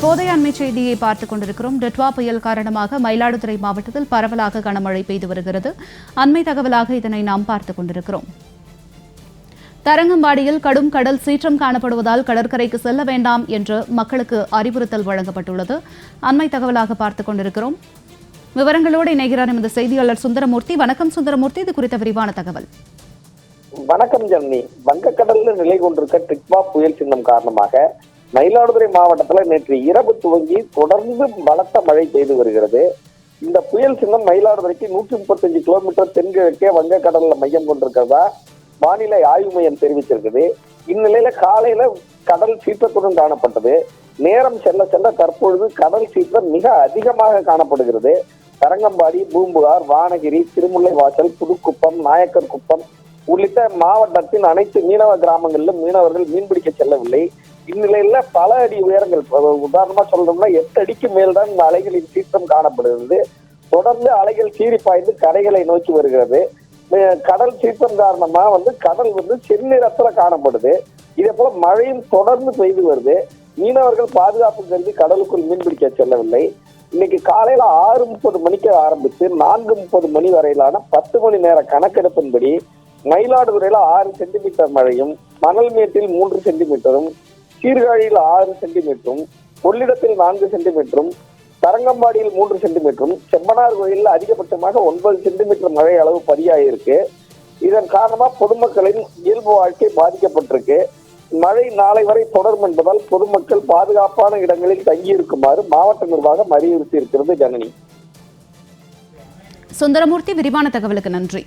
தற்போதைய அண்மை செய்தியை பார்த்துக் கொண்டிருக்கிறோம். டெட்வா புயல் காரணமாக மயிலாடுதுறை மாவட்டத்தில் பரவலாக கனமழை பெய்து வருகிறது. அண்மை தகவலாக இதனை நாம் பார்த்துக் கொண்டிருக்கிறோம். தரங்கம்பாடியில் கடும் கடல் சீற்றம் காணப்படுவதால் கடற்கரைக்கு செல்ல வேண்டாம் என்று மக்களுக்கு அறிவுறுத்தல் வழங்கப்பட்டுள்ளது. அண்மை தகவலாக பார்த்துக் கொண்டிருக்கிறோம். விவரங்களோடு இணைகிறார் எமது செய்தியாளர் சுந்தரமூர்த்தி. வணக்கம் சுந்தரமூர்த்தி. இது குறித்த விரிவான தகவல். வணக்கம் ஜன்னி வங்கக்கடலில் நிலை கொண்டிருக்க டிக்வா புயல் சின்னம் காரணமாக மயிலாடுதுறை மாவட்டத்துல நேற்று இரவு துவங்கி தொடர்ந்து பலத்த மழை பெய்து வருகிறது. இந்த புயல் சின்னம் மயிலாடுதுறைக்கு நூற்றி முப்பத்தஞ்சு கிலோமீட்டர் தென்கிழக்கே வங்கக்கடல்ல மையம் கொண்டிருக்கிறதா வானிலை ஆய்வு மையம் தெரிவிச்சிருக்குது இந்நிலையில காலையில கடல் சீற்றத்துடன் காணப்பட்டது. நேரம் செல்ல செல்ல தற்பொழுது கடல் சீற்றம் மிக அதிகமாக காணப்படுகிறது. தரங்கம்பாடி பூம்புகார் வானகிரி திருமுல்லை வாசல் புதுக்குப்பம் நாயக்கர் குப்பம் உள்ளிட்ட மாவட்டத்தின் அனைத்து மீனவ கிராமங்களிலும் மீனவர்கள் மீன்பிடிக்க செல்லவில்லை. இந்நிலையில பல அடி உயரங்கள். உதாரணமா சொல்லணும்னா எட்டு அடிக்கு மேல்தான் இந்த அலைகளின் சீற்றம் காணப்படுகிறது. தொடர்ந்து அலைகள் சீறி பாய்ந்து கரைகளை நோக்கி வருகிறது. கடல் சீற்றம் காரணமா வந்து கடல் வந்து செந்நிறத்துல காணப்படுது. இதே போல மழையும் தொடர்ந்து பெய்து வருது. மீனவர்கள் பாதுகாப்பு கருதி கடலுக்குள் மீன்பிடிக்க செல்லவில்லை. இன்னைக்கு காலையில ஆறு முப்பது மணிக்கு ஆரம்பித்து நான்கு முப்பது மணி வரையிலான பத்து மணி நேர கணக்கெடுப்பின்படி மயிலாடுதுறையில ஆறு சென்டிமீட்டர் மழையும் மணல்மேட்டில் மூன்று சென்டிமீட்டரும் சீர்காழியில் ஆறு சென்டிமீட்டரும் கொள்ளிடத்தில் நான்கு சென்டிமீட்டரும் தரங்கம்பாடியில் மூன்று சென்டிமீட்டரும் செம்மனார் கோயிலில் அதிகபட்சமாக ஒன்பது சென்டிமீட்டர் மழை அளவு பதியாயிருக்கு இதன் காரணமா பொதுமக்களின் இயல்பு வாழ்க்கை பாதிக்கப்பட்டிருக்கு. மழை நாளை வரை தொடரும் என்பதால் பொதுமக்கள் பாதுகாப்பான இடங்களில் தங்கியிருக்குமாறு மாவட்ட நிர்வாகம் அறிவுறுத்தி இருக்கிறது ஜனனி. சுந்தரமூர்த்தி விரிவான தகவலுக்கு நன்றி.